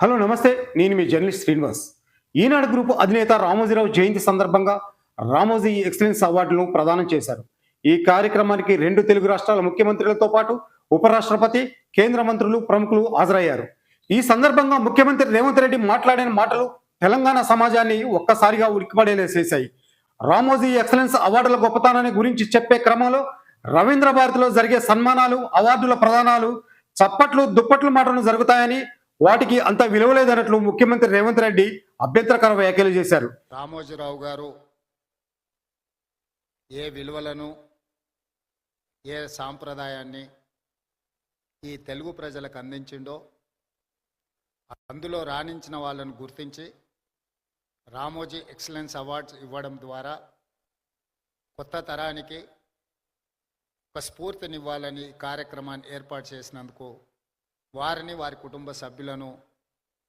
Hello నమస్తే. నేను మీ జర్నలిస్ట్ శ్రీనివాస్. ఈనాడు గ్రూప్ అధినేత రామోజీరావు జయంతి సందర్భంగా రామోజీ ఎక్సలెన్స్ అవార్డులను ప్రదానం చేశారు. ఈ కార్యక్రమానికి రెండు తెలుగు రాష్ట్రాల ముఖ్యమంత్రులతో పాటు ఉపరాష్ట్రపతి కేంద్ర మంత్రులు ప్రముఖులు హాజరయ్యారు. ఈ సందర్భంగా ముఖ్యమంత్రి రేవంత్ రెడ్డి మాట్లాడిన మాటలు తెలంగాణ సమాజాన్ని ఒక్కసారిగా ఉలిక్కిపడేలా చేశాయి రామోజీ ఎక్సలెన్స్ అవార్డుల గొప్పతనాన్ని గురించి చెప్పే క్రమంలో రవీంద్ర భారతిలో జరిగే సన్మానాలు అవార్డుల ప్రదానాలు చప్పట్లు దుప్పట్లు మాటలు జరుగుతాయని వాటికి అంత విలువ లేదన్నట్లు ముఖ్యమంత్రి రేవంత్ రెడ్డి అభ్యంతరకర వ్యాఖ్యలు చేశారు. రామోజీరావు గారు ఏ విలువలను ఏ సాంప్రదాయాన్ని ఈ తెలుగు ప్రజలకు అందించిండో అందులో రాణించిన వాళ్ళను గుర్తించి రామోజీ ఎక్సలెన్స్ అవార్డ్స్ ఇవ్వడం ద్వారా కొత్త తరానికి ఒక స్ఫూర్తినివ్వాలని కార్యక్రమాన్ని ఏర్పాటు చేసినందుకు వారిని వారి కుటుంబ సభ్యులను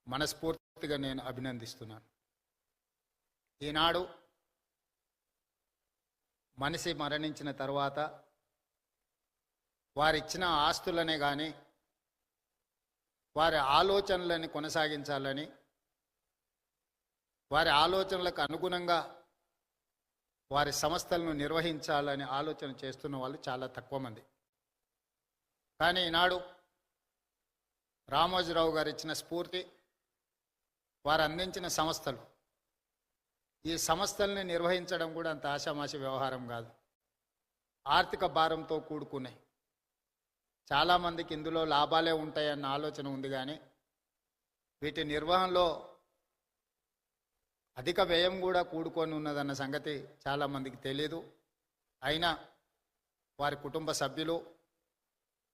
మనస్ఫూర్తిగా నేను అభినందిస్తున్నాను. ఈనాడు మనిషి మరణించిన తర్వాత వారిచ్చిన ఆస్తులనే కానీ వారి ఆలోచనలని కొనసాగించాలని వారి ఆలోచనలకు అనుగుణంగా వారి సంస్థలను నిర్వహించాలని ఆలోచన చేస్తున్న వాళ్ళు చాలా తక్కువ మంది. కానీ ఈనాడు రామోజీరావు గారు ఇచ్చిన స్ఫూర్తి వారు అందించిన సంస్థలు. ఈ సంస్థల్ని నిర్వహించడం కూడా అంత ఆషామాషి వ్యవహారం కాదు. ఆర్థిక భారంతో కూడుకున్నాయి. చాలామందికి ఇందులో లాభాలే ఉంటాయన్న ఆలోచన ఉంది కానీ వీటి నిర్వహణలో అధిక వ్యయం కూడా కూడుకొని ఉన్నదన్న సంగతి చాలామందికి తెలియదు అయినా వారి కుటుంబ సభ్యులు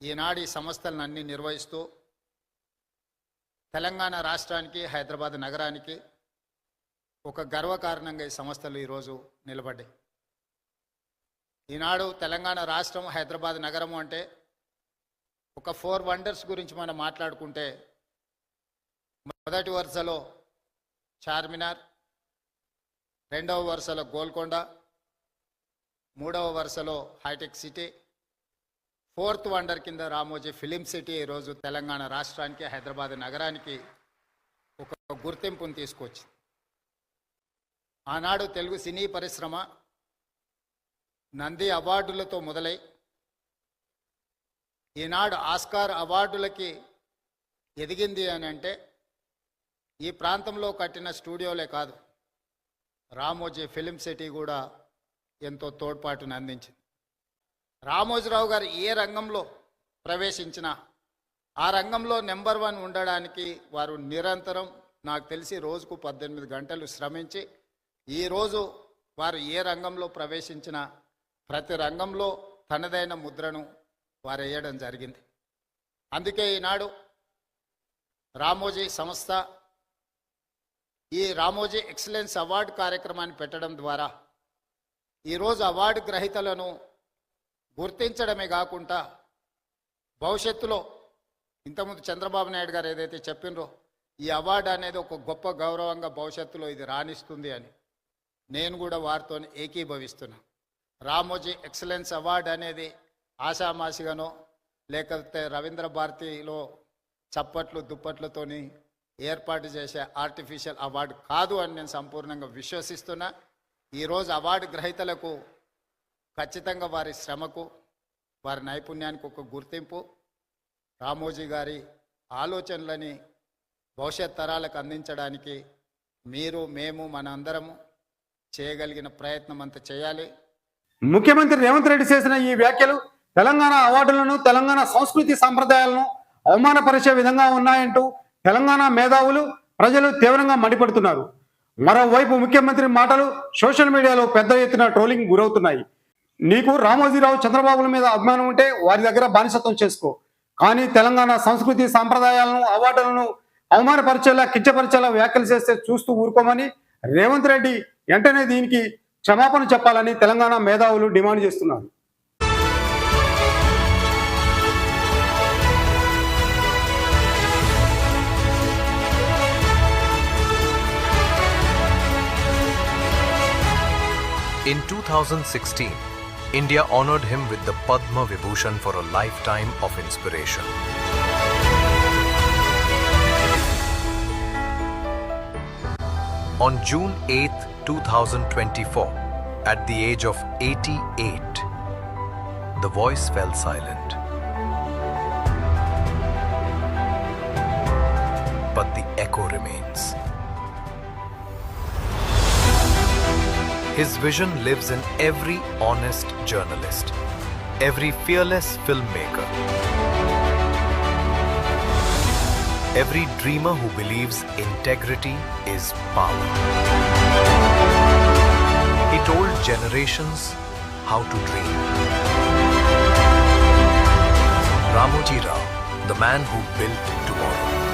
ఈనాడు ఈ సంస్థలను అన్ని నిర్వహిస్తూ తెలంగాణ రాష్ట్రానికి హైదరాబాద్ నగరానికి ఒక గర్వకారణంగా ఈ సంస్థలు ఈరోజు నిలబడ్డాయి. ఈనాడు తెలంగాణ రాష్ట్రం హైదరాబాద్ నగరము అంటే ఒక ఫోర్ వండర్స్ గురించి మనం మాట్లాడుకుంటే మొదటి వరుసలో చార్మినార్ రెండవ వరుసలో గోల్కొండ మూడవ వరుసలో హైటెక్ సిటీ ఫోర్త్ వండర్ కింద రామోజీ ఫిలిం సిటీ ఈరోజు తెలంగాణ రాష్ట్రానికి హైదరాబాద్ నగరానికి ఒక గుర్తింపును తీసుకొచ్చింది. ఆనాడు తెలుగు సినీ పరిశ్రమ నంది అవార్డులతో మొదలై ఈనాడు ఆస్కార్ అవార్డులకి ఎదిగింది అని అంటే ఈ ప్రాంతంలో కట్టిన స్టూడియోలే కాదు రామోజీ ఫిలిం సిటీ కూడా ఎంతో తోడ్పాటును అందించింది. రామోజీరావు గారు ఏ రంగంలో ప్రవేశించినా ఆ రంగంలో నెంబర్ వన్ ఉండడానికి వారు నిరంతరం నాకు తెలిసి రోజుకు పద్దెనిమిది గంటలు శ్రమించి ఈరోజు వారు ఏ రంగంలో ప్రవేశించినా ప్రతి రంగంలో తనదైన ముద్రను వారు వేయడం జరిగింది. అందుకే ఈనాడు రామోజీ సంస్థ ఈ రామోజీ ఎక్సలెన్స్ అవార్డు కార్యక్రమాన్ని పెట్టడం ద్వారా ఈరోజు అవార్డు గ్రహీతలను గుర్తించడమే కాకుండా భవిష్యత్తులో ఇంతకుముందు చంద్రబాబు నాయుడు గారు ఏదైతే చెప్పినరో ఈ అవార్డు అనేది ఒక గొప్ప గౌరవంగా భవిష్యత్తులో ఇది రాణిస్తుంది అని నేను కూడా వారితో ఏకీభవిస్తున్నా. రామోజీ ఎక్సలెన్స్ అవార్డు అనేది ఆషామాషిగానో లేకపోతే రవీంద్ర భారతిలో చప్పట్లు దుప్పట్లతోని ఏర్పాటు చేసే ఆర్టిఫిషియల్ అవార్డు కాదు అని నేను సంపూర్ణంగా విశ్వసిస్తున్నా. ఈరోజు అవార్డు గ్రహీతలకు ఖచ్చితంగా వారి శ్రమకు వారి నైపుణ్యానికి ఒక గుర్తింపు. రామోజీ గారి ఆలోచనలని భవిష్యత్ తరాలకు అందించడానికి మీరు మేము మన అందరము చేయగలిగిన ప్రయత్నం అంత చేయాలి. ముఖ్యమంత్రి రేవంత్ రెడ్డి చేసిన ఈ వ్యాఖ్యలు తెలంగాణ అవార్డులను తెలంగాణ సంస్కృతి సాంప్రదాయాలను అవమానపరిచే విధంగా ఉన్నాయంటూ తెలంగాణ మేధావులు ప్రజలు తీవ్రంగా మండిపడుతున్నారు. మరోవైపు ముఖ్యమంత్రి మాటలు సోషల్ మీడియాలో పెద్ద ఎత్తున ట్రోలింగ్ గురవుతున్నాయి. నీకు రామోజీరావు చంద్రబాబుల మీద అభిమానం ఉంటే వారి దగ్గర బానిసత్వం చేసుకో. కానీ తెలంగాణ సంస్కృతి సాంప్రదాయాలను అవార్డులను అవమానపరిచేలా కించపరిచేలా వ్యాఖ్యలు చేస్తే చూస్తూ ఊరుకోమని రేవంత్ రెడ్డి వెంటనే దీనికి క్షమాపణ చెప్పాలని తెలంగాణ మేధావులు డిమాండ్ చేస్తున్నారు. In 2016, India honored him with the Padma Vibhushan for a lifetime of inspiration. On June 8, 2024, at the age of 88, the voice fell silent. But the echo remains. His vision lives in every honest journalist, every fearless filmmaker, every dreamer who believes integrity is power. He told generations how to dream. Ramoji Rao, the man who built tomorrow.